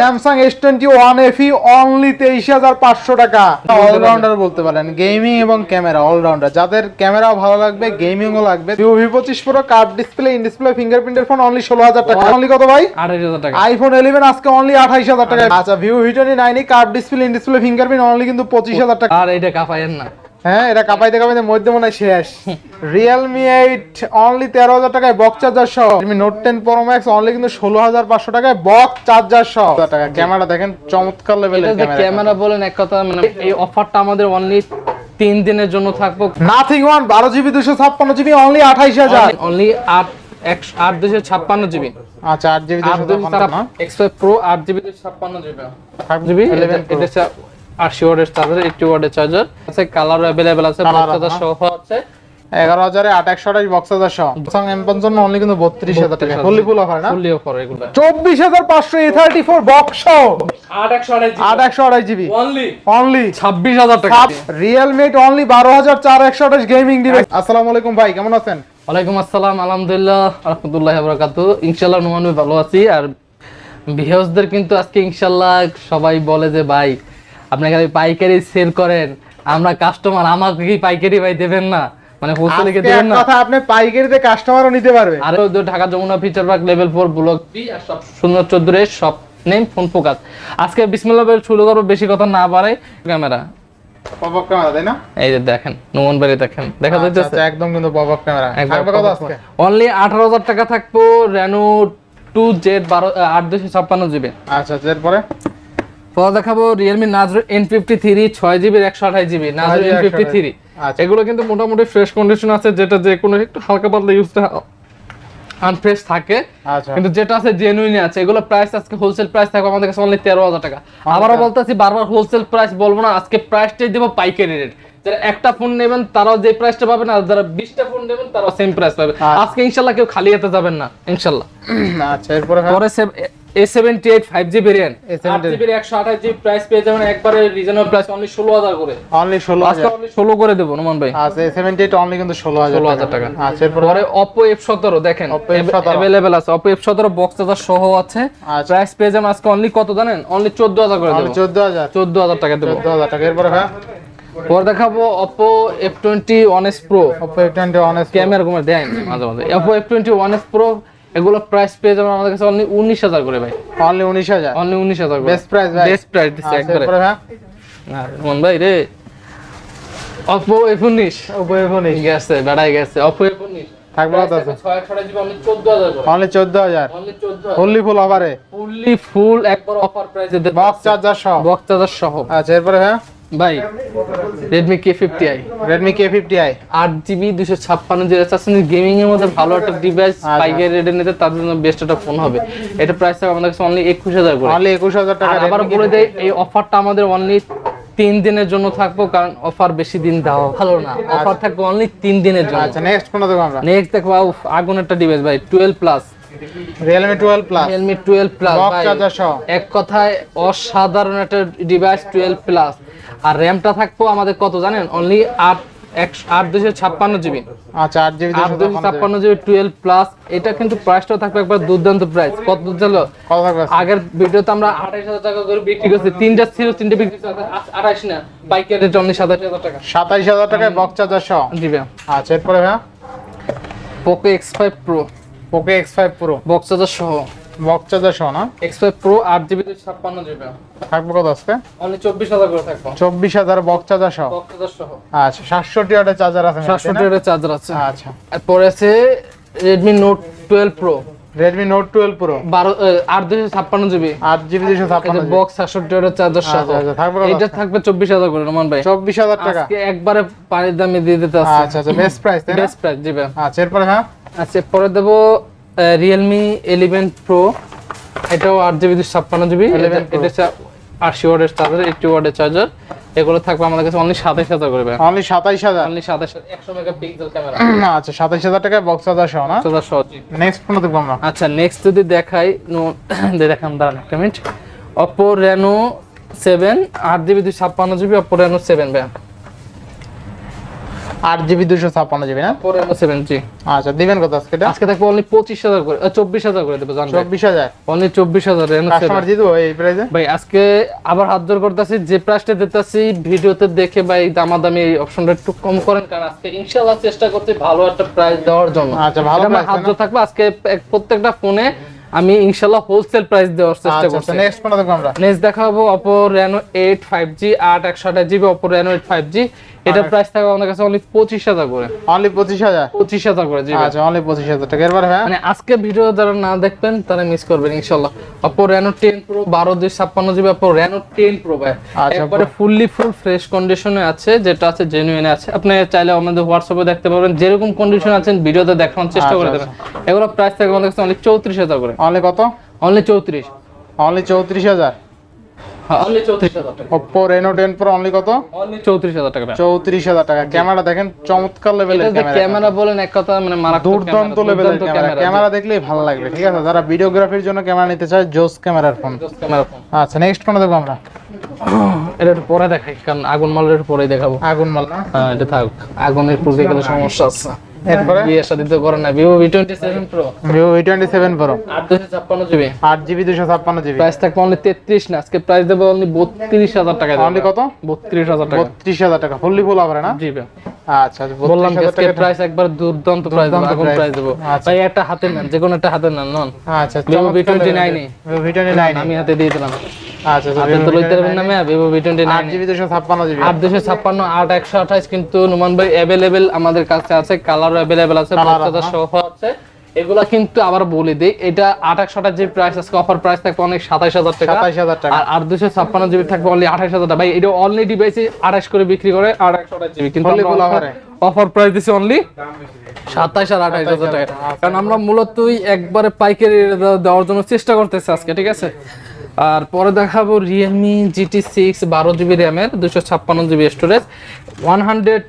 Samsung S twenty one FE only তেইশ হাজার পাঁচশো টাকা। অলরাউন্ডার বলতে পারেন গেমিং এবং ক্যামেরা অলরাউন্ডার যাদের ক্যামেরাও ভালো লাগবে গেমিংও লাগবে। ভিভো পঁচিশ pro card display in display ফিঙ্গারপ্রিন্টের phone only ষোলো হাজার টাকা। অনলি কত ভাই? আঠাশ হাজার টাকা। আইফোন ইলেভেন আজকে অনলি আঠাইশ হাজার টাকা। আচ্ছা Vivo V twenty nine card display in display fingerprint only কিন্তু পঁচিশ হাজার টাকা। আর এটা কাপাইয়েন না। হ্যাঁ এটা কাপাইতে কাপাইতে মধ্যে মনে শেষ। রিয়েলমি এইট অনলি তেরো হাজার টাকায় বক্স চার্জার সহ। Realme Note ten pro max only কিন্তু ষোলো হাজার পাঁচশো টাকায় বক্স চার্জার সহ। টাকা। ক্যামেরা দেখেন চমৎকার লেভেলের ক্যামেরা। বলেন এক কথা মানে এই অফারটা আমাদের অনলি তিন দিনের জন্য থাকব। নাথিং ওয়ান বারো জিবি দুশো ছাপ্পান্ন জিবি অনলি আঠাইশ হাজার। অনলি আট একশো আট দুশো ছাপ্পান্ন জিবি আচ্ছা আট জিবি এক্স ফাইভ প্রো আট জিবি দুশো ছাপ্পান্ন জিবি জিবি এটা আশি ওয়াটের চার্জার এইটটি ওয়াটের চার্জার আছে কালার অ্যাভেলেবেল আছে Colour সহ আছে। এগারো হাজারে আট একশো আঠাশ বক্স হাজার স্যামসাং এম পঞ্চান্ন অনলি কিন্তু বত্রিশ হাজার টাকা। ফুললি ফুল অফার না? ফুললি অফার এগুলো। চব্বিশ হাজার পাঁচশো এ থার্টি ফোর বক্স আট একশো আড়াই আট একশো আঠাশ জিবি। অনলি অনলি ছাব্বিশ হাজার টাকা। রিয়েলমি অনলি বারো হাজার চার একশো আঠাশ গেমিং ডিভাইস আসসালামু আলাইকুম ভাই কেমন আছেন? ওয়ালাইকুম আসসালাম আলহামদুলিল্লাহ রহমতুল্লাহ বরকাতু। ইনশাল্লাহ নোমান ভালো আছি। আর ভিউজদের কিন্তু আজকে ইনশাল্লাহ সবাই বলে যে ভাই আপনাকে পাইকারি সেল করেন। আমরা কাস্টমার আমাকে কি পাইকারি ভাই দেবেন না? মানে হোলসেলে দেবেন না? কথা আপনি পাইকারিতে কাস্টমারও নিতে পারবে। আর Dhaka Jamuna future park level four block B আর সব সুন্দর চোদ্দ এর সব নেম ফোন ফোকাস আজকে বিসমিল্লাহ বলে শুরু করব বেশি কথা না বাড়াই। ক্যামেরা পপআপ ক্যামেরা তাই না? এই যে দেখেন নোমান বাড়ি দেখেন। দেখা আচ্ছা, যাচ্ছে? আচ্ছা, একদম কিন্তু পপআপ ক্যামেরা থাকবে কত আজকে? অনলি আঠারো হাজার টাকা থাকব রেনো টু জেড বারো আট দুশো ছাপ্পান্ন জিবি আচ্ছা আচ্ছা, এরপরে? পরে দেখাবো রিয়েলমি নাজরো এন ফিফটি থ্রি ছয় জিবির একশো আঠাশ জিবি নাজরো এন ফিফটি থ্রি আচ্ছা। এগুলো কিন্তু মোটামুটি ফ্রেশ কন্ডিশন আছে যেটা যে কোনো একটু হালকা পাতলা ইউজটা আনফ্রেশ থাকে। আচ্ছা। কিন্তু যেটা আছে জেনুইন আছে এগুলো প্রাইস আজকে হোলসেল প্রাইস থাকবে আমাদের কাছে অনলি তেরো হাজার টাকা। আবারও বলতেছি বারবার হোলসেল প্রাইস বলব না আজকে প্রাইসটাই দেবো পাইকারি রেট যারা একটা ফোন নেবেন তারাও যে প্রাইসটা পাবেন আর যারা বিশটা ফোন নেবেন তারাও সেম প্রাইস পাবে। আজকে ইনশাল্লাহ কেউ খালি হাতে যাবেন না ইনশাল্লাহ। আচ্ছা এরপরে ভাই? পরে A seventy eight five G variant A78 আট জিবির জিবি প্রাইস পেয়ে যাবেন একবারে রিজনেবল প্রাইস অনলি করে। অনলি আজকে করে দেবো নোমান ভাই। আচ্ছা অনলি কিন্তু টাকা। আচ্ছা এরপরে দেখেন Oppo F17 অপো এফ সতেরো বক্স চার্জার সহ আছে। আচ্ছা। প্রাইস পেয়ে যাবেন আজকে অনলি কত জানেন? অনলি চোদ্দ হাজার করে অনলি দেবো। চোদ্দ হাজার। চোদ্দ হাজার টাকা দেবো। চোদ্দ হাজার টাকা। এরপরে ভাই? পরে দেখাবো pro Oppo twenty one S camera ঘুমে দেয় মাঝে মাঝে। ওয়ান এস প্রো এগুলো প্রাইস পেয়ে যাবেন আমাদের কাছে অনলি উনিশ হাজার করে ভাই। অনলি উনিশ হাজার? অনলি উনিশ হাজার বেস্ট প্রাইস ভাই। বেস্ট প্রাইস দিচ্ছে আচ্ছা, একবারে। ভাই মন ভাই রে। অপো এফ উনিশ। অপো এফ উনিশ। গেছে বেড়াই গেছে। অপো এফ উনিশ। থাকবে কত আছে? ছয় ছড়া জিবি অনলি চোদ্দ হাজার করে। অনলি চোদ্দ হাজার? অনলি চোদ্দ ফুললি ফুল অফারে ফুললি ফুল একবার অফার প্রাইসে বক্স চার্জার সহ? বক্স চার্জার সহ। আচ্ছা এরপরে ভাই ভাই Redmi K fifty I Redmi K fifty I আট জিবি দুশো ছাপ্পান্ন চাচ্ছেন গেমিং এর মধ্যে ভালো একটা ডিভাইস আচ্ছা। পাইকারি রেটে নিতে তাদের জন্য বেস্ট একটা ফোন হবে। এটা প্রাইস থাকবে আমাদের কাছে অনলি একুশ হাজার করে। অনলি একুশ হাজার টাকা আবার বলে দেয় এই অফারটা আমাদের অনলি তিন দিনের জন্য থাকব কারণ অফার বেশি দিন দেওয়া ভালো না। অফার থাকবে অনলি তিন দিনের জন্য। আচ্ছা নেক্সট কোনটা দেবো আমরা। নেক্সট দেখব আগুন একটা ডিভাইস ভাই twelve plus twelve plus Realme twelve plus box এক কথায় অসাধারণ একটা ডিভাইস টুয়েলভ প্লাস আর র্যামটা থাকব আমাদের কত জানেন? অনলি আট আট দুশো ছাপ্পান্ন জিবি। আচ্ছা আট জিবি আট দুশো ছাপ্পান্ন জিবি টুয়েলভ প্লাস এটা কিন্তু প্রাইসটাও থাকবে একবার দুর্দান্ত প্রাইস কত জানো আগের ভিডিওতে আমরা আঠাইশ হাজার টাকা করে বিক্রি করছি। তিনটা ছিল তিনটে বিক্রি আঠাইশ না। রেট অনলি সাতাশ হাজার টাকা। সাতাইশ হাজার টাকায় বক্স চার্জার সহ? দিবে আচ্ছা এরপরে ভাই Poco X five pro Poco X five pro box charger সহ। বক্স চার্জার সহ না? এক্স ফাইভ প্রো আট জিবি ছাপ্পান্ন জিবি থাকবে কত আজকে? অনলি চব্বিশ হাজার করে থাকব। চব্বিশ হাজার বক্স চার্জার সহ? আচ্ছা সাতষট্টি ওয়াটের চার্জার আছে সাতশো টাকার চার্জার আছে। আচ্ছা। এরপরে আছে Redmi Note twelve pro twelve pro বারো আট দুশো ছাপ্পান্ন জিবি আট জিবি দুশো ছাপ্পান্ন বক্স সাতষট্টি টাকার চার্জার আচ্ছা, আচ্ছা, থাকবে এটা থাকবে চব্বিশ হাজার করে রমান ভাই। চব্বিশ হাজার টাকা। আজকে একবারে পানির দামে দিয়ে দিতে আছে আচ্ছা আচ্ছা বেস্ট প্রাইস তাই না? বেস্ট প্রাইস দিবে আচ্ছা এরপরে হ্যাঁ? আচ্ছা পরে দেবো রিয়েলমি ইলেভেন প্রো এটাও আট জিবি দুশো ছাপ্পান্ন জিবি 11 এটা হচ্ছে আশি ওয়ার্ডের চার্জার এইটি ওয়ার্ডের চার্জার এগুলো থাকবে আমাদের কাছে অনলি সাতাইশ হাজার করে অনলি সাতাইশ হাজার? অনলি সাতাশ একশো মেগা পিক্সেল ক্যামেরা আচ্ছা সাতাইশ হাজার টাকায় বক্স চার্জার সহ না? চার্জার সহ। নেক্সট ফোন দেখব আমরা? আচ্ছা নেক্সট যদি দেখাই দেখান দাঁড়ান একটা মিনিট অপো রেনো সেভেন আট জিবি দুই ছাপ্পান্ন জিবি অপো রেনো সেভেন ভাই আট জিবি দুশো ছাপ্পান্ন জিবি না? পরে সেভেন জি আচ্ছা দিবেন কত আজকে আজকে থাকবে অনলি পঁচিশ হাজার করে চব্বিশ হাজার করে দেবো চব্বিশ হাজার? অনলি চব্বিশ হাজার কাস্টমার জিতবো এই প্রাইসে ভাই আজকে আবার হাত জোর করতেছি যে প্রাইসটা দিতেছি ভিডিওতে দেখে ভাই দামাদামি এই অপশনটা একটু কম করেন কারণ আজকে ইনশাআল্লাহ চেষ্টা করতে ভালো একটা প্রাইস দেওয়ার জন্য। আচ্ছা, ভালো হাত থাকবে আজকে প্রত্যেকটা ফোনে আমি ইনশাআল্লাহ হোলসেল প্রাইস দেওয়ার চেষ্টা আচ্ছা করছি। নেক্সট কোনটা দেখব আমরা। নেক্সট দেখাবো Oppo Reno 8 5G 8 128 GB Oppo Reno 8 5G এটা প্রাইস থাকবে আমাদের কাছে অনলি 25000 করে। অনলি পঁচিশ হাজার? 25000 করে জিবি আচ্ছা অনলি পঁচিশ হাজার টাকা। এরপরে হ্যাঁ মানে আজকে ভিডিও যারা না দেখবেন তারা মিস করবেন ইনশাআল্লাহ। Oppo Reno 10 Pro 12 256 GB Oppo Reno 10 Pro ভাই। আচ্ছা, একবারে ফুললি ফুল ফ্রেশ কন্ডিশনে আছে যেটা আছে জেনুইন আছে। আপনি চাইলে আমাদের হোয়াটসঅ্যাপে দেখতে পারবেন যেরকম কন্ডিশন আছেন ভিডিওতে দেখানোর চেষ্টা করে আচ্ছা, দেবেন। এগুলো প্রাইস থাকবে আমাদের কাছে অনলি 34000 করে। অনলি কত? অনলি 34 অনলি চৌত্রিশ হাজার? হ্যাঁ অনলি 34000 টাকা। Oppo Reno ten pro only কত? অনলি 34000 টাকা ক্যামেরা দেখেন চমৎকার লেভেলের ক্যামেরা। ক্যামেরা বলেন এক কথা মানে মারাত্মক দুর্দান্ত ক্যামেরা, লেভেলের ক্যামেরা। ক্যামেরা, ক্যামেরা দেখলেই ভালো লাগবে ঠিক আছে? যারা ভিডিওগ্রাফির জন্য ক্যামেরা নিতে চায় জোস ক্যামেরার ফোন just ক্যামেরা ফোন। আচ্ছা নেক্সট কোনটা দেখব আমরা। এটা একটু পরে দেখাই কারণ আগুন মালের পরেই দেখাবো। আগুন মাল না? হ্যাঁ এটা থাক। আগুনের পুরো গেলে সমস্যা আছে। এরপরে? তো করে না ভিভো ভিভো প্রাইস থাকবে অনলি না আজকে প্রাইস দেবো অনলি টাকা অনলি কত? টাকা। টাকা ফুললি ফুল না? জি ভাই। আচ্ছা আচ্ছা, বললাম আজকে প্রাইস একবার দুর্দান্ত প্রাইস আগুন প্রাইস দেবো। আচ্ছা। ভাই একটা হাতে নেন যে কোনো একটা হাতে নেন নন। আচ্ছা Vivo V29 -ই। ভিভো ভি টোয়েন্টি নাইন আমি হাতে দিয়ে দিলাম। আচ্ছা তো লইতে পারবেন না মেয়া Vivo V twenty nine GB দুশো ছাপ্পান্ন জিবি আট দুশো ছাপ্পান্ন আট একশো আঠাইশ কিন্তু নুমান ভাই অ্যাভেলেবেল আমাদের কাছে আছে কালারও অ্যাভেলেবেল আছে বাচ্চাদের সহ আছে। এগুলা কিন্তু আবার বলে দিই এটা আট একশো যে প্রাইস আজকে অফার প্রাইস থাকবে অনেক সাতাইশ হাজার টাকা। সাতাইশ হাজার টাকা। আর দুশো ছাপ্পান্ন জিবি থাকবে অনলি আঠাইশ হাজার টাকা। ভাই এটা অনলি ডিভাইসে আঠাইশ করে বিক্রি করে জিবি কিন্তু। অফার প্রাইস দিছি অনলি সাতাইশ আর আঠাইশ হাজার টাকা। কারণ আমরা মূলত একবারে পাইকারি দেওয়ার জন্য চেষ্টা করতেছি আজকে ঠিক আছে? আর পরে দেখাবো রিয়েলমি জিটি সিক্স বারো জিবি র্যামের দুশো ছাপ্পান্ন জিবি স্টোরেজ ওয়ান হান্ড্রেড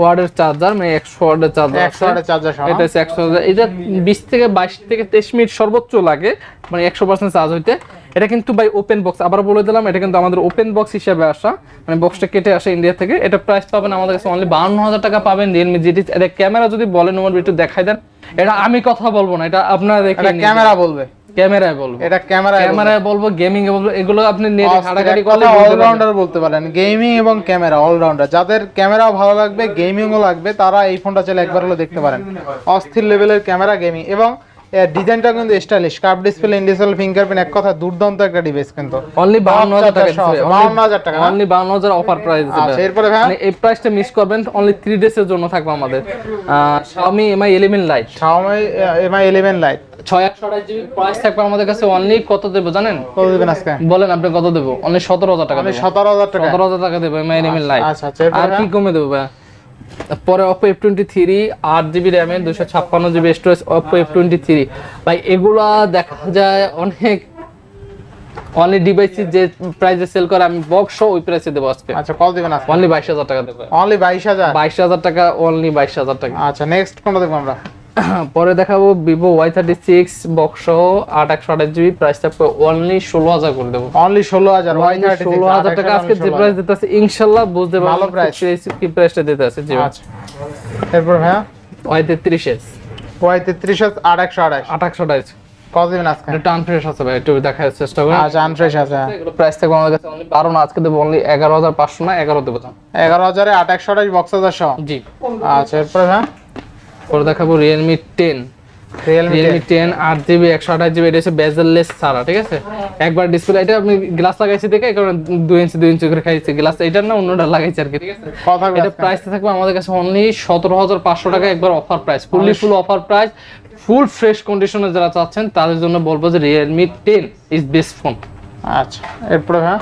ওয়ার্ডের চার্জার মানে একশো ওয়ার্ডের চার্জার একশো ওয়াটের চার্জার এটা হচ্ছে একশো এটা বিশ থেকে বাইশ থেকে তেইশ মিনিট সর্বোচ্চ লাগে মানে একশো পার্সেন্ট চার্জ হইতে। এটা কিন্তু বাই ওপেন বক্স আবার বলে দিলাম এটা কিন্তু আমাদের ওপেন বক্স হিসেবে আসা মানে বক্সটা কেটে আসে ইন্ডিয়া থেকে। এটা প্রাইস পাবেন আমাদের কাছে অনলি বাউন্ন হাজার টাকা পাবেন রিয়েলমি জিটি এটা ক্যামেরা যদি বলেন একটু দেখাই দেন। এটা আমি কথা বলব না এটা আপনারা দেখে ক্যামেরা বলবে। ক্যামেরায় বলব। এটা ক্যামেরা ক্যামেরায় বলব গেমিং এ বলব এগুলো আপনি নেটে ঘাটাঘাটি করলে অলরাউন্ডার বলতে পারেন গেমিং এবং ক্যামেরা অলরাউন্ডার যাদের ক্যামেরাও ভালো লাগবে গেমিংও লাগবে তারা এই ফোনটা চাইলে একবার হলো দেখতে পারেন। অস্থির লেভেলের ক্যামেরা গেমিং এবং ডিজাইনটা কিন্তু stylish curve display in display fingerprint এক কথা দুর্দান্ত একটা ডিভাইস কিন্তু। অনলি বাউন্ন হাজার টাকা বাউন্ন হাজার টাকা অনলি বাউন্ন হাজার অফার প্রাইস আচ্ছা এরপরে ভাই? মানে এই প্রাইসটা মিস করবেন অনলি থ্রি ডেজ এর জন্য থাকবে আমাদের। Xiaomi Mi 11 Lite Xiaomi একশো আঠাশ জিবি প্রাইস থাকবে আমাদের কাছে অনলি কত দেবো জানেন? কত দেবেন আজকে? বলেন আপনি কত দেবো? অনলি সতেরো হাজার টাকা মানে দেবো। সতেরো হাজার টাকা। সতেরো হাজার টাকা দেবো Mi 11 Lite আচ্ছা আচ্ছা আর কি কমে দেবো ভাই? পরে অপো এফ টোয়েন্টি থ্রি আট জিবি র্যামের দুশো ছাপ্পান্ন GB storage Oppo F twenty three ভাই এগুলা দেখা যায় অনেক অনলি ডিভাইসে যে প্রাইসে সেল করে আমি বক্স ওই প্রাইসে দেবো আজকে। আচ্ছা কত দেবেন আজকে। অনলি বাইশ হাজার টাকা দেবো। অনলি বাইশ হাজার? বাইশ হাজার টাকা অনলি বাইশ হাজার টাকা। আচ্ছা নেক্সট কোনটা দেখব আমরা? পরে দেখাবো Vivo Y thirty six box আট একশো আঠাশ জিবি প্রাইস থাকবে অনলি ষোলো হাজার করে দেবো। অনলি ষোলো হাজার ওয়াই থার্টি ষোলো হাজার টাকা। আজকে যে প্রাইস দিতে আছে ইনশাল্লাহ বুঝতে ভালো পারব price। কি প্রাইসটা দিতে আছে জি আচ্ছা। এরপর ভাইয়া? ওয়াই তেত্রিশ এস ওয়াই তেত্রিশ আট একশো আঠাশ। আট একশো আঠাশ। কত দেবেন আজকে? এটা আনফ্রেশ আছে ভাই একটু দেখার চেষ্টা করি। আচ্ছা আনফ্রেশ আছে। এগুলো প্রাইস থাকবে আমাদের কাছে অনলি বারো না আজকে দেবো অনলি এগারো হাজার পাঁচশো না এগারো দেবো দাম। এগারো হাজারে আট একশো আঠাশ বক্স হাজার জি। আচ্ছা এরপরে হ্যাঁ পরে দেখাবো রিয়েলমি টেন রিয়েলমি টেন আট জিবি একশো আঠাশ জিবি এটা হচ্ছে বেজেললেস ছাড়া ঠিক আছে? একবার ডিসপ্লে এটা আপনি গ্লাস লাগাইছি দেখে কারণ দুই ইঞ্চি দুই ইঞ্চি করে খাইছি। গ্লাস এটার না অন্যটা লাগাইছি আর কি ঠিক আছে? থাকবে এটা? প্রাইস থাকবে আমাদের কাছে অনলি সতেরো হাজার পাঁচশো টাকা একবার offer price fully full offer price full fresh কন্ডিশনে যারা চাচ্ছেন তাদের জন্য বলব যে Realme ten is best phone আচ্ছা এরপরে হ্যাঁ?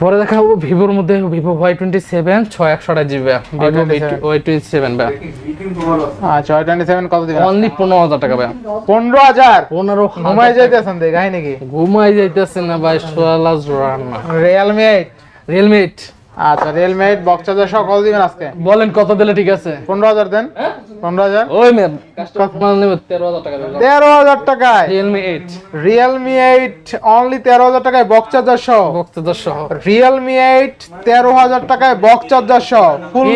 পরে দেখা দেখাবো ভিভোর মধ্যে ভিভো ওয়াই টোয়েন্টি সেভেন ছয় একশো আঠাশ GB Vivo Y twenty seven ভাই আচ্ছা ওয়াই টোয়েন্টি সেভেন কত দেবেন? অনলি পনেরো হাজার টাকা ভাই পনেরো হাজার? পনেরো ঘুমাই যাইতেছেন দেখ কাহিনী নাকি ঘুমাই যাইতেছে না ভাই সোয়ালা জোরান্না রিয়েলমি এইট রিয়েলমি এইট আচ্ছা রিয়েলমি এইট বক্স চার্জার সহ কত দিবেন আজকে? বলেন কত দিলে ঠিক আছে? পনেরো হাজার দেন। পনেরো হাজার ওই ম্যাম কাস্টমার নেবে তেরো হাজার টাকা তেরো হাজার টাকায়? Realme eight Realme eight only তেরো হাজার টাকায় বক্স চার্জার সহ? বক্তব্য সহ। রিয়েলমি এইট তেরো হাজার টাকায় বক্স চার্জার সহ? ফুল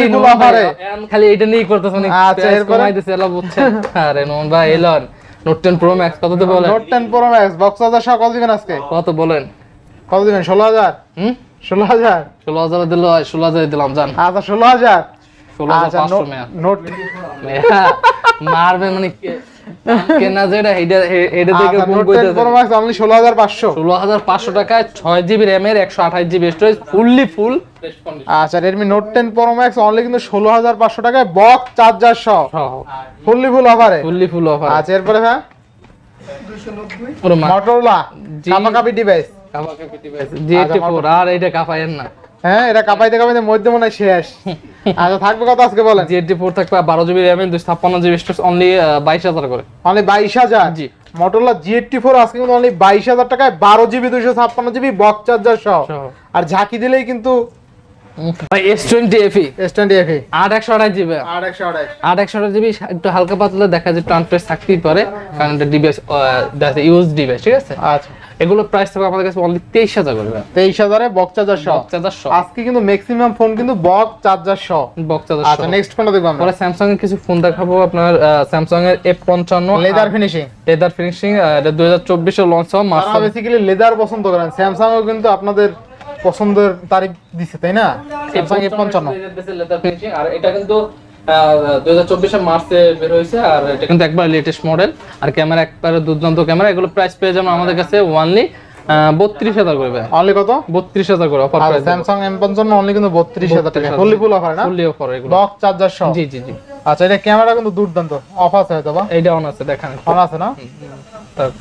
খালি এটা নিয়েই করতেছে অনেক আচ্ছা, দিছে এলা আরে নোমান ভাই এলন নোট টেন প্রো ম্যাক্স কত তো বলেন? Note ten pro max box charger সহ কত দিবেন আজকে? কত বলেন? কত দিবেন? ষোলো হাজার? হুম? ষোলো হাজার? ষোলো হাজার দিল ষোলো হাজার দিলাম জান। আচ্ছা ষোলো হাজার। আচ্ছা নোট মারবে মানে কেনা যেটা থেকে আচ্ছা গুণ প্রো ম্যাক্স অনলি টাকায় GB GB storage fully full আচ্ছা অনলি কিন্তু ষোলো হাজার পাঁচশো টাকায় বক্স চার্জার সহ। ফুললি ফুল অফারে ফুললি ফুল অফার আচ্ছা এরপরে হ্যাঁ। কাপাকাপি ডিভাইস জি এইটি ফোর আর এটা কাপাইয়েন না। হ্যাঁ এটা কাপাইতে কাপাইতে মধ্যে মনে হয় শেষ। আচ্ছা থাকবে কত আজকে বলেন? জি ফোর থাকবে বারো জিবি র্যামের দুশো ছাপ্পান্ন জিবি স্টোরেজ অনলি বাইশ হাজার করে। অনলি বাইশ হাজার? জি। মটোরোলা জি এইটটি ফোর আজকে কিন্তু অনলি বাইশ হাজার টাকায় বারো জিবি দুইশো ছাপ্পান্ন জিবি বক্স চার্জার সহ। আর ঝাঁকি দিলেই কিন্তু একটু হালকা পাতলা দেখা যায় ট্রান্সফার থাকতেই পারে কারণ এটা ডিভাইস ইউজ ডিভাইস ঠিক আছে? আচ্ছা। এগুলো প্রাইস থাকবে আমাদের কাছে অনলি তেইশ হাজার করবে তেইশ হাজারে বক্স চার্জার সহ। চার্জার সহ। আজকে কিন্তু ম্যাক্সিমাম ফোন কিন্তু বক্স চার্জার সহ। বক্স চার্জার আচ্ছা নেক্সট ফোনটা দেখব আমরা। স্যামসাং এর কিছু ফোন দেখাবো আপনার স্যামসাং এর এফ পঞ্চান্ন লেদার ফিনিশিং লেদার ফিনিশিং এটা দুই হাজার চব্বিশে লঞ্চ হওয়া তারা বেসিক্যালি লেদার পছন্দ করেন। স্যামসাং ও কিন্তু আপনাদের পছন্দের তারিখ দিছে তাই না? স্যামসাং এ পঞ্চান্ন। লেদার ফিনিশিং আর এটা কিন্তু দুই হাজার মার্চে বের হয়েছে আর এটা কিন্তু একবার লেটেস্ট মডেল আর ক্যামেরা একবারে দুর্দান্ত ক্যামেরা এগুলো প্রাইস পেয়ে যাবেন আমাদের কাছে ওয়ানলি বত্রিশ হাজার করবে অনলি কত? বত্রিশ হাজার করে অফার প্রাইস স্যামসাং এম পঞ্চান্ন অনলি কিন্তু বত্রিশ হাজার টাকা। 32,000 ফুললি ফুল অফার না? ফুললি অফার এগুলো। বক্স চার্জার সহ? জি জি জি। আচ্ছা এটা ক্যামেরা কিন্তু দুর্দান্ত। অফ আছে হয়তো বা? এইটা অন আছে দেখেন। অন আছে না?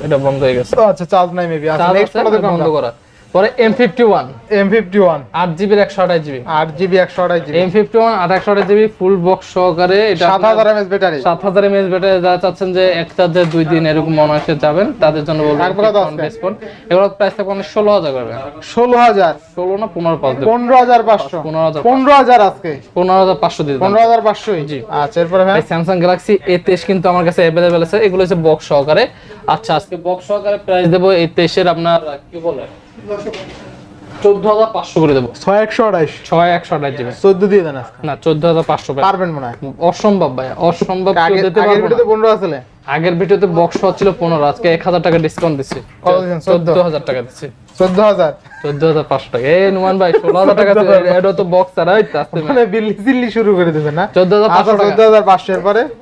এটা বন্ধ হয়ে গেছে। আচ্ছা চার্জ নাই মেবি আচ্ছা নেক্সট বন্ধ করা। পরে M fifty one M fifty one আট জিবির একশো আঠাশ জিবি। আট জিবি একশো আঠাশ জিবি। এম ফিফটি ওয়ান আট একশো আঠাশ জিবি ফুল বক্স সহকারে এটা সাত হাজার এমএস ব্যাটারি সাত হাজার এমএস ব্যাটারি যারা চাচ্ছেন যে এক চার্জে দুই দিন এরকম যাবেন তাদের জন্য বলব ডিসকাউন্ট এগুলো প্রাইস থাকবে অনেক ষোলো হাজার করবে ষোলো হাজার। ষোলো না পনেরো পাঁচ পনেরো হাজার পাঁচশো। পনেরো হাজার পনেরো হাজার আজকে? পনেরো হাজার পাঁচশো পনেরো হাজার পাঁচশোই? জি। আচ্ছা এরপরে হ্যাঁ স্যামসাং গ্যালাক্সি এ তেইশ কিন্তু আমার কাছে অ্যাভেলেবেল আছে। এগুলো হচ্ছে বক্স সহকারে। আচ্ছা আজকে বক্স সহকারে প্রাইস দেবো এই তেইশের আপনার কি বলে? চোদ্দ হাজার পাঁচশো করে দেবো। ছয় একশো আঠাশ ছয় একশো আঠাশ জিবি চোদ্দ দিয়ে দেন না চোদ্দ হাজার পাঁচশো পারবেন মনে হয়। অসম্ভব ভাই অসম্ভব আগের। ভিডিওতে পনেরো আসলে আগের ভিডিওতে বক্স ছিল পনেরো আজকে এক হাজার টাকা ডিসকাউন্ট দিচ্ছি। চোদ্দ? হাজার টাকা দিচ্ছি। চোদ্দ হাজার। চোদ্দ হাজার পাঁচশো টাকা। এই নুমান ভাই ষোলো হাজার টাকা এটা তো বক্স তো মানে বিল্লি চিল্লি শুরু করে দেবেন না? চোদ্দ হাজার আচ্ছা পাঁচশো চোদ্দ হাজার পাঁচশো এরপরে? পরে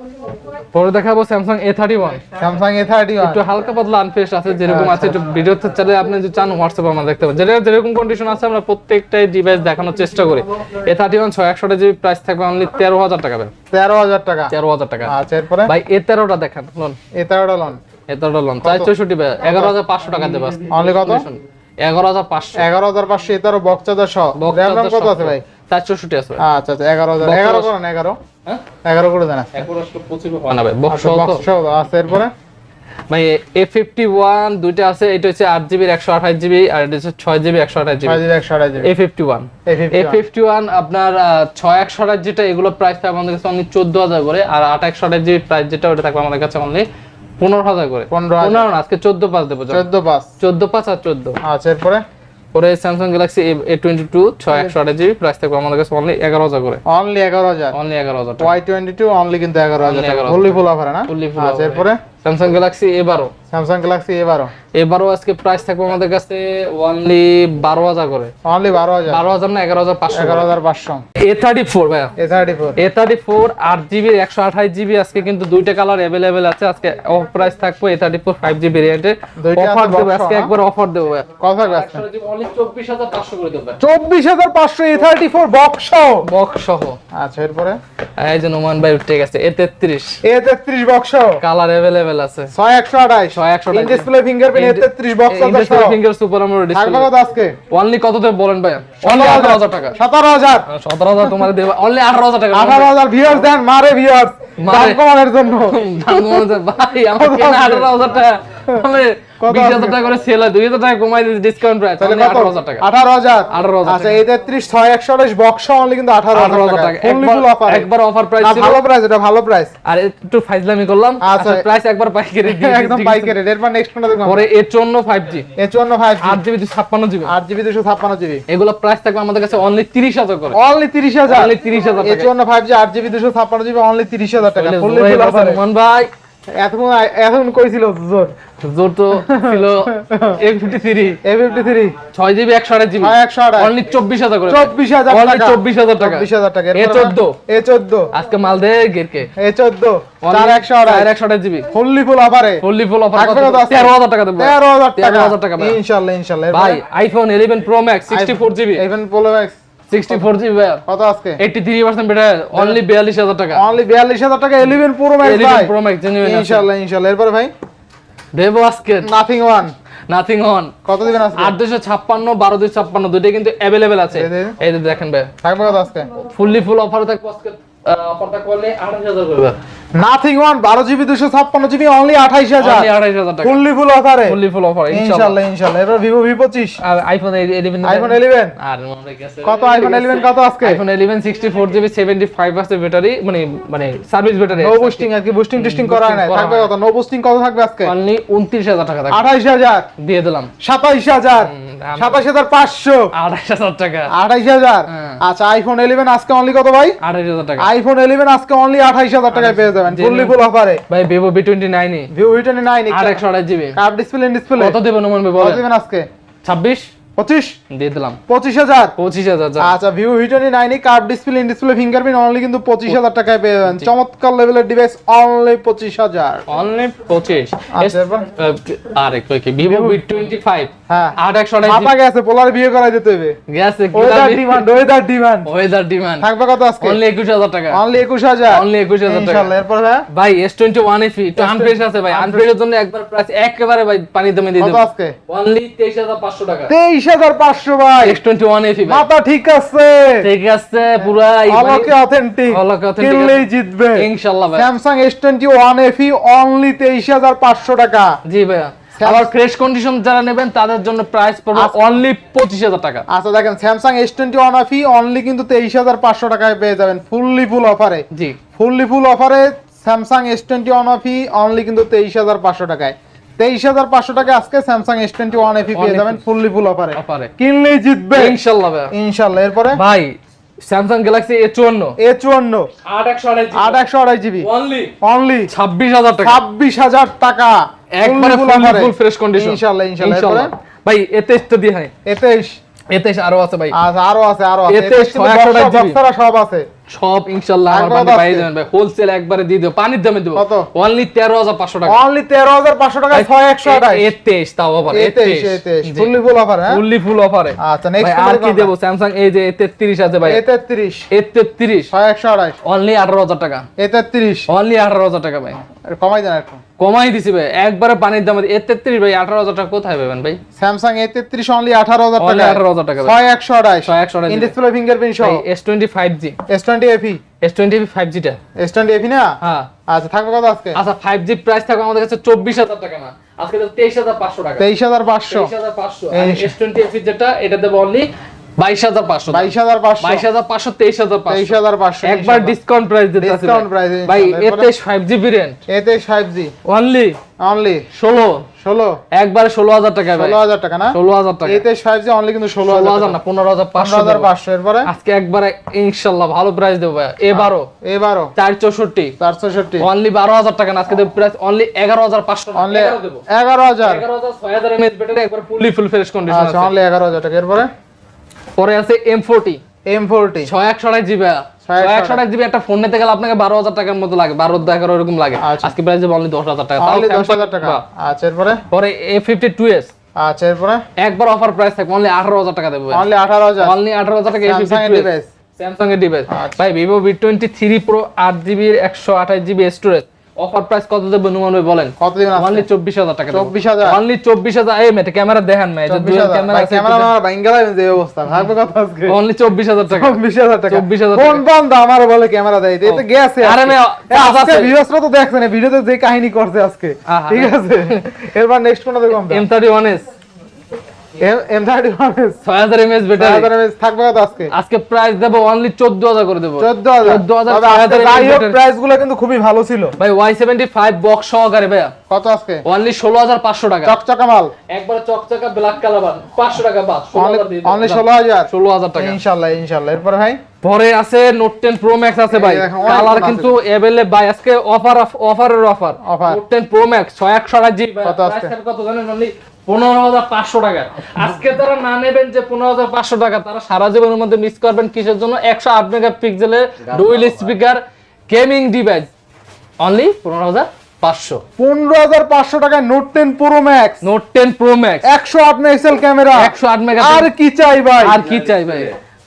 দেখাবো Samsung A thirty one Samsung A thirty one একটু হালকা পাতলা আনফ্রেশ আছে যেরকম আছে একটু ভিডিওতে চাইলে আপনি যদি চান হোয়াটসঅ্যাপ আমরা দেখতে পাবেন যেটা যেরকম কন্ডিশন আছে আমরা প্রত্যেকটাই ডিভাইস দেখানোর চেষ্টা করি। এ থার্টি ওয়ান ছয় একশোটা জিবি প্রাইস থাকবে অনলি তেরো হাজার টাকা তেরো হাজার টাকা। তেরো হাজার টাকা। আচ্ছা এরপরে? ভাই এ তেরোটা দেখান লোন। এ তেরোটা লন। এ তেরোটা লোন। চার চৌষট্টি এগারো হাজার পাঁচশো টাকা দেবে। অনলি কত? এগারো হাজার পাঁচশো। এগারো হাজার পাঁচশো এ তেরো বক্স চার্জার সহ কত আছে ভাই? চার চৌষট্টি আছে আচ্ছা আচ্ছা করেন হ্যাঁ? করে দেন। আজকে। আসলে পঁচিশ হয় না ভাই বক্স আচ্ছা সহ আচ্ছা এরপরে? এ ফিফটি ওয়ান দুইটা আছে এটা হচ্ছে আট জিবির একশো আঠাশ জিবি আর এটা হচ্ছে ছয় জিবি একশো আঠাশ জিবি। ছয় জিবি একশো আঠাশ GB. A fifty one A fifty one আপনার ছয় একশো আঠাশ যেটা এগুলো প্রাইস থাকবে আমাদের কাছে অনলি চোদ্দ হাজার করে আর আট একশো আঠাশ জিবি প্রাইস যেটা ওটা থাকবে আমাদের কাছে অনলি পনেরো হাজার করে। পনেরো হাজার। আজকে চোদ্দ পাঁচ দেবো চোদ্দ পাঁচ। চোদ্দ পাঁচ আর চোদ্দ। আচ্ছা এরপরে? পরে Samsung Galaxy A twenty two ছয় একশো আঠাশ জিবি প্রাইস থাকবে আমাদের কাছে অনলি এগারো হাজার করে। অনলি এগারো হাজার। অনলি এগারো হাজার ওয়াই টোয়েন্টি টু অনলি কিন্তু এগারো হাজার 11,000 ফুললি ফুল অফার না? ফুললি ফুল আছে এরপরে? স্যামসাং গ্যালাক্সি এ বারো। স্যামসাং গ্যালাক্সি এ বারো। এবারও আজকে প্রাইস থাকবে আমাদের কাছে অনলি বারো হাজার করে। অনলি বারো হাজার। বারো হাজার না এগারো হাজার পাঁচশো এগারো হাজার পাঁচশো। এ থার্টি ফোর ভাইয়া। A thirty four A thirty four আট জিবি একশো আঠাশ জিবি আজকে কিন্তু দুইটা কালার অ্যাভেলেবেল আছে। আজকে অফ প্রাইস থাকবে A thirty four five GB রেটে অফার দেবো আজকে সহ, একবার অফার দেবো ভাইয়া। কত থাকবে চব্বিশ হাজার পাঁচশো করে দেবো চব্বিশ হাজার পাঁচশো A thirty four box box সহ আচ্ছা এরপরে? এই যে নোমান ভাই উঠে গেছে এ তেত্রিশ এ তেত্রিশ বক্স কালার অ্যাভেলেবেল আছে। In display fingerprint finger super থাকবে কত আজকে? অনলি কত দেবে বলেন ভাইয়া? অনলি আঠারো হাজার। টাকা। সতেরো হাজার। সতেরো হাজার তোমার দেবে। অনলি আঠারো হাজার টাকা। আঠারো হাজার ভিউয়ার্স দেন মারে ভিউয়ার্স। দাম কমানোর জন্য। ভাই টাকা। আমি কত বিশ হাজার আজকে? টাকা করে সেল হয় দুই হাজার টাকা কমাই দিয়েছে ডিসকাউন্ট প্রাইস তাহলে কত? আঠারো হাজার টাকা। আঠারো হাজার? 18,000 আচ্ছা এই তেত্রিশ ছয় একশো আঠাশ বক্স অনলি কিন্তু আঠারো আঠারো হাজার হাজার টাকা। টাকা ফুল অফার একবার অফার প্রাইস ছিল। ভালো প্রাইস এটা ভালো প্রাইস আর একটু ফাইজলামি করলাম। আচ্ছা। আচ্ছা প্রাইস একবার পাইকারি দিয়ে একদম পাইকারি। এরপর নেক্সট কোনটা দেখব পরে এগুলো প্রাইস থাকবে আমাদের কাছে অনলি তিরিশ হাজার করে। অনলি তিরিশ হাজার? Only 30,000 এ টাকা। চুয়ান্ন ফাইভ জি আট জিবি দুশো ছাপ্পান্ন জিবি অনলি তিরিশ হাজার টাকা। ফুল অফারে ভাই এতক্ষণ কইছিল জোর। জোর তো ছিল M fifty three A fifty three ছয় জিবি একশো আঠাশ জিবি। একশো আঠাশ। অনলি চব্বিশ হাজার করে। চব্বিশ হাজার Only টাকা। 24,000 টাকা। চব্বিশ হাজার টাকা। এ চোদ্দ। এ চোদ্দ। আজকে মাল দে গেরকে। এ চোদ্দ। চার একশো চার আঠাশ একশো আঠাশ জিবি। ফুললি ফুল অফারে ফুললি ফুল অফার? তেরো হাজার টাকা দেবো। তেরো হাজার টাকা। হাজার। ইনশাল্লাহ ইনশাল্লাহ। ভাই iPhone eleven pro max sixty four GB. Even পোলো ম্যাক্স সিক্সটি ফোর জিবি ভাই কত আজকে? Eighty three percent better only বিয়াল্লিশ হাজার টাকা অনলি টাকা ইলেভেন প্রো ম্যাক্স ইলেভেন ভাই। প্রো ম্যাক্স জেনুইন ইনশাল্লাহ ইনশাল্লাহ। এরপরে ভাই? দেবো আজকে নাথিং ওয়ান নাথিং অন কত দিবেন আজকে? কিন্তু অ্যাভেলেবেল আছে। এই দেখেন ভাই থাকবে কত আজকে? ফুললি ফুল অফার থাকবে আজকে। অফারটা করলে আঠাশ হাজার করবে নাথিং ওয়ান বারো জিবি দুশো ছাপ্পান্ন জিবি অনলি আঠাইশ হাজার। আঠাশ হাজার টাকা। ফুললি ফুল অফারে ফুললি ফুল অফার ইনশাল্লাহ। ইনশাল্লাহ এরপর ভিভো ভি পঁচিশ। আর আইফোন ইলেভেন আইফোন ইলেভেন আর কত আইফোন ইলেভেন কত আজকে? IPhone eleven sixty four GB seventy five percent battery মানে মানে সার্ভিস ব্যাটারি নো বুস্টিং আর কি বুস্টিং টিস্টিং করা হয় না থাকবে কত? নো বুস্টিং কত থাকবে আজকে? অনলি উনত্রিশ হাজার টাকা থাকবে। আঠাইশ হাজার। দিয়ে দিলাম। সাতাইশ হাজার। দাম- হাজার পাঁচশো। আঠাশ হাজার টাকা। আঠাইশ হাজার। হ্যাঁ। আচ্ছা আইফোন ইলেভেন আজকে অনলি কত ভাই? আঠাশ হাজার টাকা। আইফোন ইলেভেন আজকে অনলি আঠাইশ হাজার টাকায় পেয়ে যাবেন ফুললি ফুল অফারে ভাই ভিভো টোয়েন্টি নাইনে টোয়েন্টি নাইন আর একশো আঠাশ জিবি কার্ভ ডিসপ্লে ডিসপ্লে কত দেবেন ভাই আজকে? ছাব্বিশ? পঁচিশ? দিয়ে দিলাম। পঁচিশ হাজার? পঁচিশ হাজার যা। V twenty nine curve display in display fingerprint only কিন্তু পঁচিশ হাজার টাকায় পেয়ে যাবেন। চমৎকার লেভেলের ডিভাইস অনলি পঁচিশ হাজার। অনলি পঁচিশ। আর একটু কি? ভিভো বি টোয়েন্টি ফাইভ হ্যাঁ। আট একশো আঠাশ গেছে পোলার বিয়ে করাই দিতে হবে। গেছে weather demand weather demand weather demand থাকবে কত আজকে? অনলি একুশ হাজার টাকা। অনলি একুশ হাজার। অনলি একুশ হাজার টাকা। এরপর ভাই? এস টোয়েন্টি ওয়ান এফি একটু আনফ্রেশ আছে ভাই। আনফ্রেশের জন্য একবার প্রাইস একেবারে ভাই পানি দমে দিয়ে দেবো। আজকে? অনলি তেইশ হাজার পাঁচশো টাকা। তেইশ হাজার পাঁচশো ভাই। এস টোয়েন্টি ওয়ান এফি মাথা ঠিক আছে। ঠিক আছে পুরা অলকে অথেন্টিক অলকে authentic কিনলেই জিতবে। ভাই। এফি অনলি টাকা। জি ভাইয়া। আবার কন্ডিশন যারা নেবেন তাদের জন্য প্রাইস পড়বে অনলি পঁচিশ হাজার টাকা। আচ্ছা দেখেন Samsung S twenty one FE only কিন্তু তেইশ হাজার পাঁচশো টাকায় পেয়ে যাবেন ফুললি ফুল অফারে জি। ফুললি ফুল অফারে Samsung S twenty one FE only কিন্তু তেইশ হাজার পাঁচশো টাকায়। তেইশ হাজার পাঁচশো টাকা আজকে Samsung S twenty one FE পেয়ে যাবেন ফুললি ফুল অফারে কিনলেই জিতবে। ইনশাল্লাহ ইনশাল্লাহ এরপরে? ভাই স্যামসাং গ্যালাক্সি এ চুয়ান্ন। এ চুয়ান্ন। আট একশো আড়াই জিবি। অনলি অনলি ছাব্বিশ হাজার টাকা। ছাব্বিশ হাজার টাকা। একবারে ফুল ফ্রেশ কন্ডিশন ইনশাল্লাহ ইনশাল্লাহ? ভাই এতে তো দিয়ে হয়। এতেইশ এতে আরও আছে ভাই। আচ্ছা আরও আছে আরও আছে। এতে এতেইশ কিন্তু ছয় একশো বক্সা- আঠাশ জিবি। বক্সারা সব আছে। সব ইনশাল্লাহ আমার বান্ধব পাই যাবেন ভাই। হোলসেল একবারে দিয়ে দেবো পানির দামে দেবো? অনলি তেরো হাজার পাঁচশো টাকা। অনলি তেরো হাজার পাঁচশো টাকায় ছয় একশো আঠাশ। এ তাও আবার ফুললি ফুল অফার হ্যাঁ? ফুললি ফুল অফারে আচ্ছা নেক্সট আর কি দেবো? স্যামসাং এই যে এ তেত্রিশ আছে ভাই। এ তেত্রিশ এ তেত্রিশ ছয় একশো আঠাশ। অনলি আঠারো হাজার টাকা। এ তেত্রিশ অনলি আঠারো হাজার টাকা ভাই। কমাই দেন একটু কমাই দিছি ভাই একবারে পানির দামে এ তেত্রিশ ভাই আঠারো হাজার টাকা কোথায় পাবেন ভাই? স্যামসাং এ তেত্রিশ অনলি আঠারো হাজার টাকা আঠারো হাজার টাকা ছয় একশো আঠাশ ছয় একশো ইন ডিসপ্লে ফিঙ্গারপ্রিন্ট সহ। S twenty five G S twenty FE S twenty five জিটা S twenty FE না? হ্যাঁ। আচ্ছা থাকবে কত আজকে? আচ্ছা ফাইভ জি প্রাইস থাকবে আমাদের কাছে চব্বিশ হাজার টাকা না। আজকে তেইশ হাজার পাঁচশো টাকা। তেইশ হাজার পাঁচশো। তেইশ হাজার পাঁচশো। এস টোয়েন্টি এফ যেটা এটা দেবো অনলি বাইশ হাজার পাঁচশো বাইশ হাজার পাঁচশো। বাইশ হাজার পাঁচশো তেইশ হাজার তেইশ হাজার পাঁচশো একবার ডিসকাউন্ট প্রাইস দিতে আছে Discount ভাই এতে ফাইভ জি ভেরিয়েন্ট এতে ফাইভ জি অনলি অনলি ষোলো। ষোলো। একবারে ষোলো হাজার টাকা ষোলো হাজার টাকা না? ষোলো হাজার টাকা এতে ফাইভ জি অনলি কিন্তু ষোলো ষোলো হাজার হাজার না পনেরো হাজার পাঁচশো হাজার পাঁচশো এরপরে? আজকে একবারে ইনশাল্লাহ ভালো প্রাইস দেবো ভাই। এ বারো এবারও। চার চৌষট্টি। চারশো ষাটটি অনলি বারো হাজার টাকা না আজকে দেবো প্রাইস অনলি এগারো হাজার পাঁচশো। অনলি এগারো হাজার। এগারো হাজার ছয় হাজার একবার ফুললি ফুল ফ্রেশ কন্ডিশন আচ্ছা অনলি এগারো হাজার টাকা। এরপরে? পরে আছে এম ফোরটি এম ফোরটি ছয় একশো আঠাশ জিবি একশো আঠাশ জিবি একটা ফোন নিতে গেলে আপনাকে বারো হাজার টাকার মতো লাগে বারো এগারো এরকম লাগে। আচ্ছা। আজকে প্রাইস দশ হাজার টাকা দশ হাজার টাকা। আচ্ছা এরপরে? পরে এ ফিফটি টু এস আচ্ছা এরপরে? একবার অফার প্রাইস থাকবে অনলি আঠারো হাজার টাকা দেবো অনলি আঠারো হাজার? অনলি আঠারো হাজার টাকা স্যামসাং এর ডিভাইস আচ্ছা। ভাই Vivo V twenty three pro আট একশো আঠাশ জিবি স্টোরেজ অফার প্রাইস কত দেব নুমান ভাই বলেন? কত দিবেন? অনলি চব্বিশ হাজার টাকা 24,000? অনলি চব্বিশ হাজার। এই মেটে ক্যামেরা দেখেন না এটা দুই ক্যামেরা আছে ক্যামেরা আমার লাগবে যে অবস্থা। থাকবে কথা আজকে অনলি চব্বিশ হাজার টাকা। চব্বিশ হাজার টাকা। 24,000 কোন বান্দা আমার বলে ক্যামেরা দেয়। এটা গেছে আরে মে আজকে। ভিউয়ার্সরা তো দেখছেন ভিডিওতে যে কাহিনী করছে আজকে। ঠিক আছে? এরপর নেক্সট কোনটা দেখব আমরা? M thirty one S M thirty one ছয় হাজার এমএস থাকবে আজকে? আজকে প্রাইস দেবো অনলি চোদ্দ হাজার করে দেবো। চোদ্দ হাজার। 14,000 তবে আজকে 6,000 যাই হোক প্রাইসগুলো কিন্তু খুবই ভালো ছিল। ভাই ওয়াই সেভেন্টি ফাইভ বক্স সহকারে ভাইয়া। কত আজকে? অনলি ষোলো হাজার পাঁচশো টাকা। চকচকা মাল। একবার চকচকা ব্ল্যাক কালার পাঁচশো টাকা বাদ। অনলি ষোলো হাজার? ষোলো হাজার টাকা। ইনশাল্লাহ ইনশাল্লাহ। এরপর ভাই? পরে আছে নোট টেন প্রো ম্যাক্স আছে ভাই। কালার কিন্তু ভাই। আজকে অফার অফারের offer. Note ten pro max ছয় একশো আট কত জানেন অনলি পনেরো হাজার পাঁচশো টাকা। আজকে তারা না নেবেন যে পনেরো হাজার পাঁচশো টাকা তারা সারা জীবনের মধ্যে মিস করবেন কিসের জন্য? একশো আট মেগা পিক্সেলের dual speaker gaming device only পনেরো হাজার পাঁচশো। পনেরো হাজার পাঁচশো টাকায় Note ten pro max Note ten pro max একশো আট মেগাপিক্সেল ক্যামেরা। একশো আট মেগা আর কি চাই ভাই? আর কি চাই ভাই?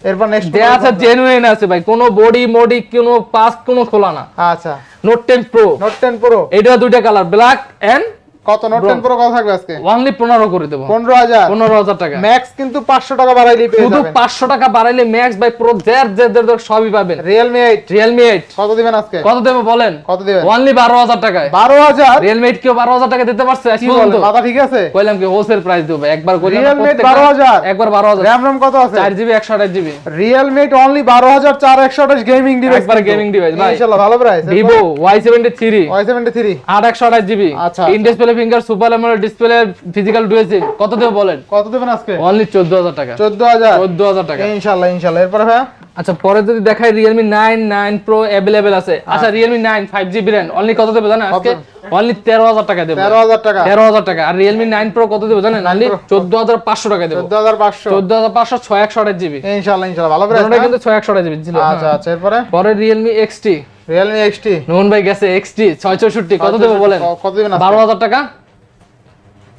এরপর নেক্সট দেয়া আছে জেনুইন আছে ভাই। কোনো বডি মডি কোনো পাস কোনো খোলা না। আচ্ছা। Note ten pro Note ten pro এটা দুইটা কালার ব্ল্যাক এন্ড কত নোট টেন প্রো কত থাকবে আজকে? অনলি পনেরো করে দেবো। পনেরো হাজার। পনেরো হাজার টাকা। ম্যাক্স কিন্তু পাঁচশো টাকা বাড়াইলেই পেয়ে শুধু যাবেন। পাঁচশো টাকা বাড়াইলে ম্যাক্স বাই প্রো জেড জেড জেড সবই পাবেন। রিয়েলমি এইট রিয়েলমি এইট কত দিবেন আজকে? কত দেবো বলেন? কত দিবেন? অনলি বারো হাজার টাকায়। বারো হাজার? রিয়েলমি এইট কেউ বারো হাজার টাকা দিতে পারছে? কি বলেন? মাথা ঠিক আছে? কইলাম কি হোলসেল প্রাইস দেবো। একবার করে Realme 12,000 একবার বারো হাজার। র্যাম রম কত আছে? চার জিবি একশো আঠাশ জিবি রিয়েলমি এইট অনলি বারো হাজার চার একশো আঠাশ গেমিং ডিভাইস একবারে gaming device, ভাই। ইনশাল্লাহ ভালো প্রাইস থ্রি আট একশো আঠাশ জিবি আচ্ছা, in display finger super AMOLED display physical dual SIM কত দেবো বলেন? কত দেবেন আজকে? অনলি চোদ্দ হাজার টাকা। চোদ্দ হাজার চোদ্দ হাজার টাকা। ইনশাল্লাহ ইনশাল্লাহ। এরপরে ভাইয়া? আচ্ছা পরে যদি দেখাই Realme nine nine pro available আছে। আচ্ছা Realme nine five GB RAM only কত দেবে জানেন আজকে? অনলি তেরো হাজার টাকা দেবো। তেরো হাজার টাকা। তেরো হাজার টাকা। আর রিয়েলমি নাইন প্রো কত দেবো জানেন? অনলি চোদ্দ হাজার পাঁচশো টাকা দেবো। চোদ্দ হাজার পাঁচশো। চোদ্দ হাজার পাঁচশো ছয় একশো জিবি ইনশাল্লাহ ইনশাল্লাহ। ভালো ওটা কিন্তু ছয় একশো আঠাশ জিবি ছিল। আচ্ছা আচ্ছা। এরপরে? পরে রিয়েলমি এক্সটি ভাই গেছে কত দেবো বলেন? কত দিবেন হাজার টাকা?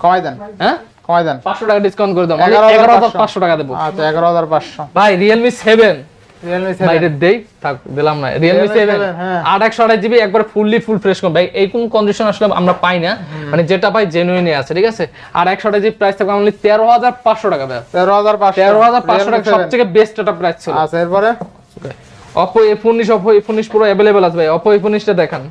কমাই দেন। হ্যাঁ? কমাই দেন। টাকা ডিসকাউন্ট করে দাও টাকা দেবো। আচ্ছা ভাই দেই থাক দিলাম না। Realme 7, হ্যাঁ। আট একশো আঠাশ জিবি একবার ফুললি ফুল ফ্রেশ কোন ভাই এই কোন কন্ডিশন আসলে আমরা পাই না। মানে যেটা পাই জেনুইনে আছে ঠিক আছে? আর একশো আঠাশ জিবি প্রাইস থাকবে অনলি হাজার পাঁচশো টাকা ভাই। তেরো হাজার পাঁচশো। তেরো হাজার পাঁচশো Realme টাকা 7 সবথেকে বেস্ট একটা প্রাইস ছিল। আচ্ছা এরপরে? অপো এফ উনিশ অপো এফ উনিশ পুরো অ্যাভেলেবেল আছে ভাই। অপো এফ উনিশটা দেখান।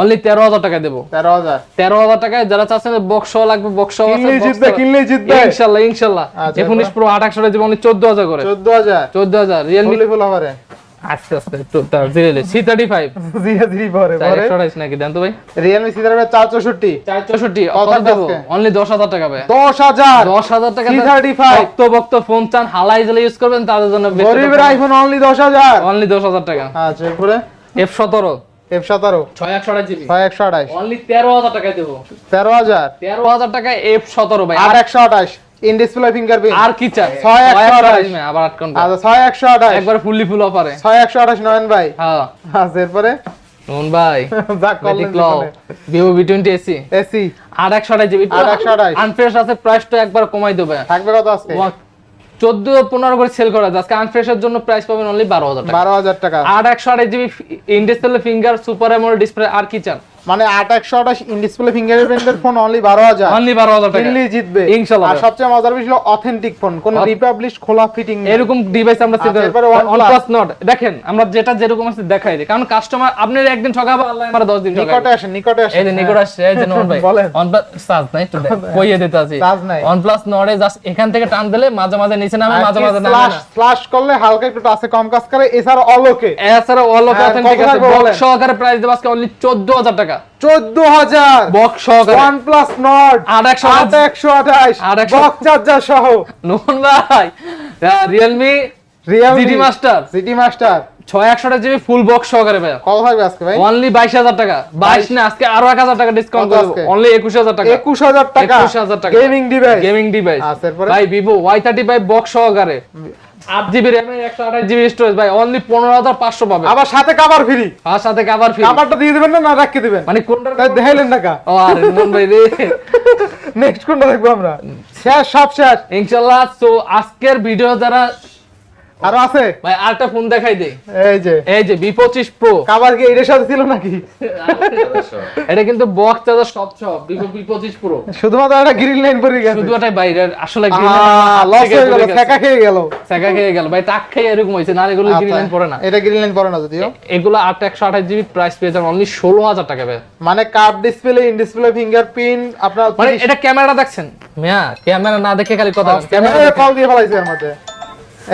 অনলি তেরো হাজার টাকা দেবো। তেরো হাজার। তেরো হাজার টাকায় যারা চাচ্ছেন বক্স লাগবে বক্স কিনলে জিতবে কিনলে জিতবে। ইনশাল্লাহ ইনশাল্লাহ। এ এফ উনিশ পুরো আঠাশশো টাকা দেবো অনলি চোদ্দ হাজার করে। চোদ্দ হাজার। চোদ্দ হাজার রিয়েলমি ফুল হবে। আস্তে আস্তে একটু ধীরে সি থার্টি ফাইভ ধীরে ধীরে পরে পরে। একশো আঠাশ নাকি দেন তো ভাই রিয়েলমি সি থার্টি চার চৌষট্টি। চার চৌষট্টি কত কত দেবো? আজকে? অনলি দশ হাজার টাকা ভাই। দশ হাজার। দশ হাজার টাকা C35 ভক্ত ভক্ত ফোন চান হালাই জেলে ইউজ করবেন তাদের জন্য গরিবের আইফোন অনলি দশ হাজার। অনলি দশ হাজার টাকা। আচ্ছা এরপরে? এফ সতেরো। এফ সতেরো। ছয় একশো আঠাশ জিবি ছয় একশো আঠাশ। অনলি তেরো হাজার টাকায় দেবো। তেরো হাজার। তেরো হাজার টাকায় এফ সতেরো ভাই। আর একশো আঠাশ। ইন ডিসপ্লে ফিঙ্গারপ্রিন্ট আর কি চাই? ছয় একশো ছয় একশো আঠাশ। আঠাশ আবার আটকান আচ্ছা ছয় একশো আঠাশ। একবার ফুললি ফুল অফারে ছয় একশো আঠাশ নয়ন ভাই। হ্যাঁ। আচ্ছা এরপরে? নুন ভাই করলেন মেটিক ভিভো আর একশো আঠাশ জিবি। আর 128 আনফ্রেশ আছে প্রাইসটা একবার কমাই দেবে। থাকবে কত আজকে? চোদ্দ পনেরো করে সেল করা আজকে আনফ্রেশের জন্য প্রাইস পাবেন অনলি বারো হাজার টাকা। বারো হাজার টাকা। আট একশো আঠাশ GB in display finger super AMOLED display আর কি চান? মানে আট একশো আঠাশ ইন ডিসপ্লে ফিঙ্গারপ্রিন্টের ফোন অনলি বারো হাজার। অনলি বারো হাজার টাকা। জিতবে। ইনশাল্লাহ। আর সবচেয়ে মজার বিষয় হলো অথেন্টিক ফোন কোন রিপাবলিশ খোলা ফিটিং এরকম ডিভাইস আমরা আচ্ছা, এরপরে OnePlus। OnePlus Nord দেখেন আমরা যেটা যেরকম আছে দেখাই দিই। কারণ কাস্টমার আপনি একদিন ঠকাবো আল্লাহ আমার 10 দিন নিকটে আসেন নিকটে আসেন। এই যে নিকট আসছে এই যে নোট ভাই। বলেন। OnePlus চার্জ নাই একটু দেখ, কইয়ে দিতে আছি। চার্জ নাই। OnePlus Nord এ জাস্ট এখান থেকে টান দিলে মাঝে মাঝে নিচে নামে মাঝে মাঝে নামে স্ল্যাশ করলে হালকা একটু টাচে কম কাজ করে এছাড়া অলোকে এছাড়া অল হ্যাঁ, অথেন্টিক আছে। বক্স সহকারে প্রাইস দেব আজকে অনলি 14000 টাকা। চোদ্দ হাজার। বক্স সহকারে। ওয়ান প্লাস নট আট একশো আট। একশো আঠাশ। আট একশো- চার্জার সহ। নোন ভাই। Realme Realme GT master GT master ছয় একশোটা জিবি ফুল বক্স সহকারে ভাই কত থাকবে আজকে ভাই? অনলি বাইশ হাজার টাকা। বাইশ না আজকে আরও এক হাজার টাকা ডিসকাউন্ট করব। অনলি একুশ হাজার টাকা। একুশ হাজার টাকা। একুশ হাজার টাকা। গেমিং ডিভাইস গেমিং ডিভাইস ভাই Vivo Y thirty five box সহকারে। আট জিবি র্যাম একশো আঠাশ জিবি স্টোরেজ ভাই অনলি পনেরো হাজার পাঁচশো পাবে আবার সাথে কাবার ফ্রি আর সাথে কভার ফ্রি কভারটা দিয়ে দিবেন না না রাখকে দিবেন। মানে কোনটা তাই দেখাইলেন না কা? ও আরে মন ভাই রে। নেক্সট কোনটা দেখব আমরা? শেষ সব শেষ। ইনশাল্লাহ তো আজকের ভিডিও যারা আরও আছে? ভাই আরেকটা ফোন দেখাই দে। এই যে। এই যে কি সাথে ছিল নাকি? এটা কিন্তু বক্স চার্জার সব সব শুধুমাত্র একটা গ্রিন লাইন গেছে। শুধু বাইরে আসলে লস হয়ে গেল খেয়ে গেল। খেয়ে গেল। ভাই টাক খেয়ে এরকম হয়েছে না এগুলো গ্রিন লাইন পড়ে না। এটা গ্রিন লাইন পরে না যদিও। এগুলো আট একশো আঠাশ জিবি প্রাইস পেয়ে যাবেন অনলি ষোলো হাজার টাকা ভাই। মানে curve display in display fingerprint আপনার মানে এটা ক্যামেরা দেখছেন? মিয়া ক্যামেরা না দেখে খালি কথা ক্যামেরা কল দিয়ে ফেলাইছে মধ্যে।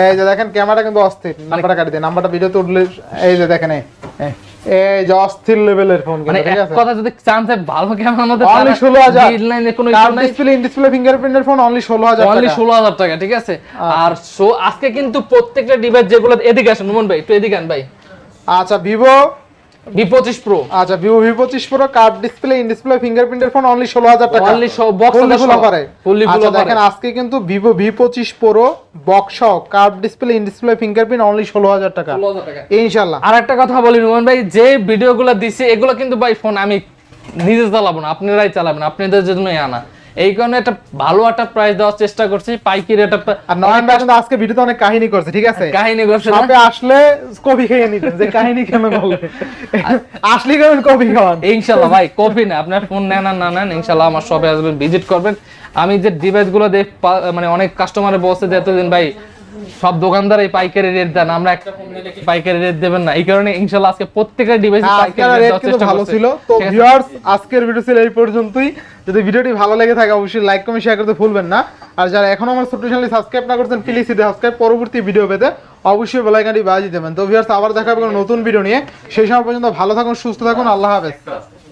এই যে দেখেন ক্যামেরা কিন্তু অস্থির। নাম্বারটা কাটি দেন। নাম্বারটা ভিডিওতে উঠলে এই যে দেখেন এই। এই যে অস্থির লেভেলের ফোন মানে কিন্তু ঠিক আছে? কথা যদি চান্সে ভালো ক্যামেরা মধ্যে অনলি 16,000 গ্রিন লাইনে কোনো কার্ভ ডিসপ্লে ইন ডিসপ্লে ফিঙ্গারপ্রিন্টের ফোন অনলি 16000 টাকা। ষোলো হাজার টাকা ঠিক আছে? আর সো আজকে কিন্তু প্রত্যেকটা ডিভাইস যেগুলো এদিকে আসেন নুমন ভাই একটু এদিকে আন ভাই। আচ্ছা ভিভো বি পঁচিশ প্রো আচ্ছা প্রো ডিসপ্লে ইন ডিসপ্লে ফিঙ্গারপ্রিন্টের ফোন অনলি ষোলো হাজার টাকা। অনলি বক্স ফুল অফারে ফুললি ফুল আচ্ছা দেখেন আজকে কিন্তু display in display fingerprint only ষোলো হাজার টাকা। আর একটা কথা বলি রুমান ভাই যে ভিডিওগুলো দিছে এগুলো কিন্তু ভাই ফোন আমি নিজে চালাবো না আপনারাই চালাবেন আপনাদের জন্যই আনা। এই কারণে একটা ভালো একটা প্রাইস দেওয়ার চেষ্টা করছি। পাইকির একটা আর নয়ন ভাই কিন্তু আজকে ভিডিওতে অনেক কাহিনী করছে ঠিক আছে? কাহিনী করছে? আপনি আসলে কফি খেয়ে নিতেন যে কাহিনী কেন বলে? আসলে কেন কফি খাওয়ান? ইনশাল্লাহ ভাই কপি না আপনার ফোন নেন না নেন ইনশাল্লাহ আমার শপে আসবেন ভিজিট করবেন। আমি যে ডিভাইসগুলো দেখ মানে অনেক কাস্টমারে বসে যে এতদিন ভাই সব দোকানদার এই পাইকারি রেট দেন আমরা একটা পাইকারি রেট দেবেন না? এই কারণে ইনশাল্লাহ আজকে প্রত্যেকটা ডিভাইস হ্যাঁ, আজকের রেট কিন্তু ভালো ছিল। তো ভিউয়ার্স আজকের ভিডিও ছিল এই পর্যন্তই। যদি ভিডিওটি ভালো লেগে থাকে অবশ্যই লাইক কমেন্ট শেয়ার করতে ভুলবেন না। আর যারা এখনও আমার ছোট্ট চ্যানেল সাবস্ক্রাইব না করছেন প্লিজ এটা সাবস্ক্রাইব পরবর্তী ভিডিও পেতে অবশ্যই বেল আইকনটি বাজিয়ে দেবেন। তো ভিউয়ার্স আবার দেখা হবে নতুন ভিডিও নিয়ে। সেই সময় পর্যন্ত ভালো থাকুন সুস্থ থাকুন আল্লাহ হাফেজ।